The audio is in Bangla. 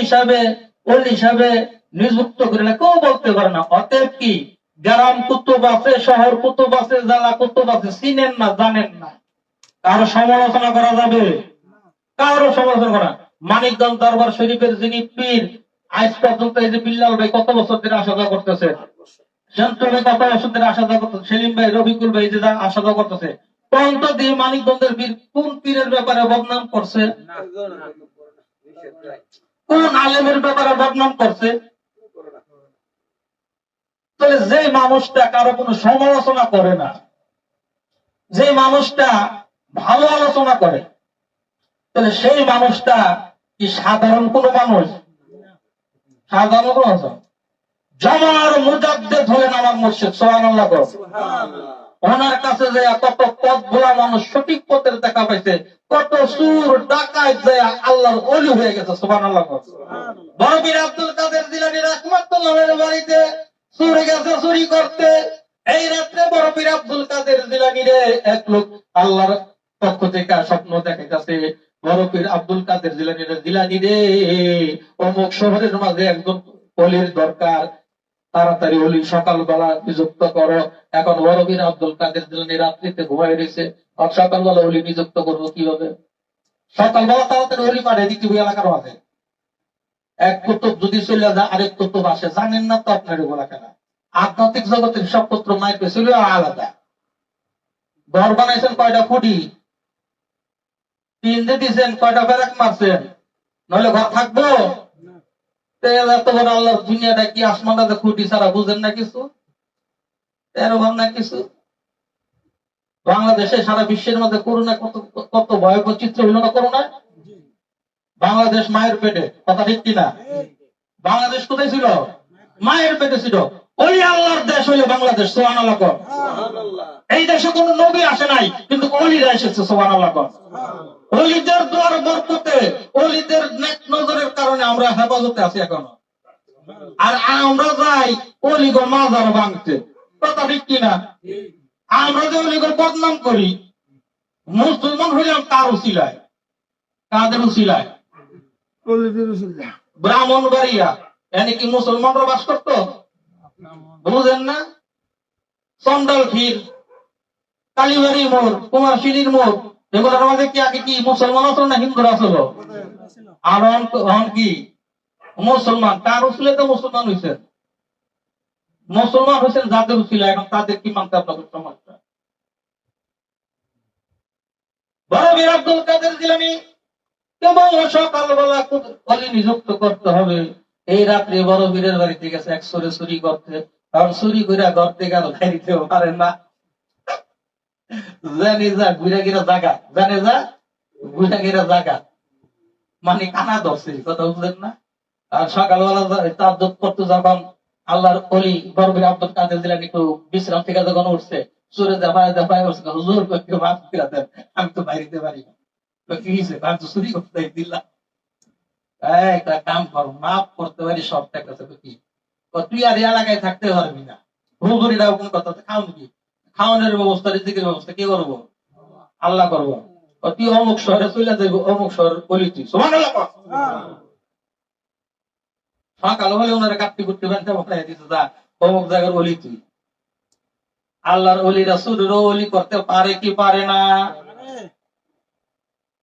হিসাবে কোন হিসাবে নিযুক্ত করে না কেউ বলতে পারে না। অতএব কি? গ্রাম কুতুব আছে, শহর কুতুব আছে, জেলা কুতুব আছে, চিনেন না, জানেন না। কারও সমালোচনা করা যাবে? কারও সমালোচনা করা? মানিকগঞ্জ দরবার শরীফের যিনি পীর, আজ পর্যন্ত এই যে বিল্লাল ভাই কত বছর ধরে আসা করতেছে? শান্ত ভাই কত বছর ধরে আসা করতেছে? সেলিম ভাই, রবিকুল ভাই যে আসা করতেছে। পন্ত দিয়ে মানিকগঞ্জের বীর কোন পীরের ব্যাপারে বদনাম করছে? কোন আলেমের ব্যাপারে বদনাম করছে? তাহলে যে মানুষটা কারও কোনো সমালোচনা করে না যে মানুষটা ভালো আলোচনা করে, তাহলে সেই মানুষটা কি সাধারণ কোন মানুষ? সাধারণ কোন জমার মুজাদ্দেদ হলেন আমার মুর্শিদ সোহান আল্লাহ ওনার কাছে যে কত পথ ভোলা মানুষ সঠিক পথের দেখা পাইছে কত সুর ডাকায় যে আল্লাহর অলি হয়ে গেছে সোহান আল্লাহ বড়বীর আব্দুল কাদের জিলানি রহমাতুল্লাহের বাড়িতে চুরি গেছে চুরি করতে। এই রাত্রে বড়বীর আব্দুল কাদের জিলানি রে এক লোক আল্লাহর পক্ষ থেকে স্বপ্ন দেখাইতেছে বড়পীর আব্দুল কাদের জিলানি রে জিলানি রে অমুক শহরের মাঝে একজন অলির দরকার তাড়াতাড়ি অলি সকালবেলা নিযুক্ত করো। এখন বড়বীর আব্দুল কাদের জিলানি রাত্রিতে ঘুমাই রয়েছে। আর সকালবেলা অলি নিযুক্ত করব কীভাবে? সকালবেলা তাড়াতাড়ি অলি পাঠিয়ে দিতে হবে এলাকার মাঝে। এক কুতুব যদি চলে যায়, আরেক কুতুব আসে। জানেন না তো আপনার কেন? আধ্যাত্মিক জগতের সব পুত্র মায়ের পেছিল আলাদা। ঘর বানাইছেন কয়টা ফুটি তিন দিয়ে দিয়েছেন, কয়টা ব্যারাক মারছেন? নইলে ঘর থাকব? এত বড় আল্লাহর দুনিয়াটা কি আসমানটাতে খুঁটি ছাড়া বুঝেন না কিছু? না কিছু? বাংলাদেশে সারা বিশ্বের মধ্যে করোনা কত কত ভয়াবহ চিত্র না করোনা বাংলাদেশ মায়ের পেটে কথা ঠিক কিনা? বাংলাদেশ কোথায় ছিল? মায়ের পেটে ছিল। ওই আল্লাহর দেশ হইলে বাংলাদেশ সোহান আল্লাহ এই দেশে কোন নবী আসে নাই কিন্তু অলিরা এসেছে সোহান আল্লাহ। অলিদের দ্বার বরকতে অলিদের নেক কারণে আমরা হেফাজতে আছি এখনও। আর আমরা যাই অলিগর মাজার ভাঙতে। কথা ঠিক কিনা? আমরা যে অলিগর বদনাম করি মুসলমান হইলাম কার উচিলায় কাদের উচিলায় ব্রাহ্মণ বাড়িয়া এনে কি মুসলমানরা বাস করতো? বুঝেন না? চন্ডাল ক্ষীর কালীবাড়ি মোড় কুমার শিলির মোড় এগুলোর মধ্যে কি আগে কি মুসলমান আসলো না হিন্দুরা আসলো? মুসলমান। উচিলে তো মুসলমান মুসলমান হয়েছেন যাদের এখন তাদের কি মানতে আপনাদের সমস্যা? আব্দুল কাদের সকালবেলা অলি নিযুক্ত করতে হবে। এই রাত্রে বড় বীরের বাড়িতে গেছে, এক সরে চুরি করতে। কারণ চুরি করে থেকে আর খাইতে পারে না। জানি যা, ঘুরে গিরা জাগা। জানে যা, ঘুরে গিরা জাগা। মানে কানা ধরছে কথা বুঝলেন না। আর সকালবেলা তার করতে যখন আল্লাহর অলি বরবীর আব্দুল কাদের দিলেন একটু বিশ্রাম থেকে যখন উঠছে চুরে দেখায় দেখায় উঠছে হুজুর আমি তো বাইরে পারি না। কি হয়েছে? আমি তো চুরি করতে দিলাম। একটা কাম কর মাফ করতে পারি, সব তো কি? তুই আর এলাকায় থাকতে পারবি না। হুজুরিরা কোন কথা খাওন কি? খাওয়ানোর ব্যবস্থা, রিজিকের ব্যবস্থা কে করব? আল্লাহ করব। তুই অমুক শহরে চলে যাইব অমুক শহর তুই সমান সকাল হলে ওনারা কাটতে করতে পারেন বলাই দিতে যা অমুক জায়গার অলি তুই। আল্লাহর অলি রাসুলেরও অলি করতে পারে কি পারে না?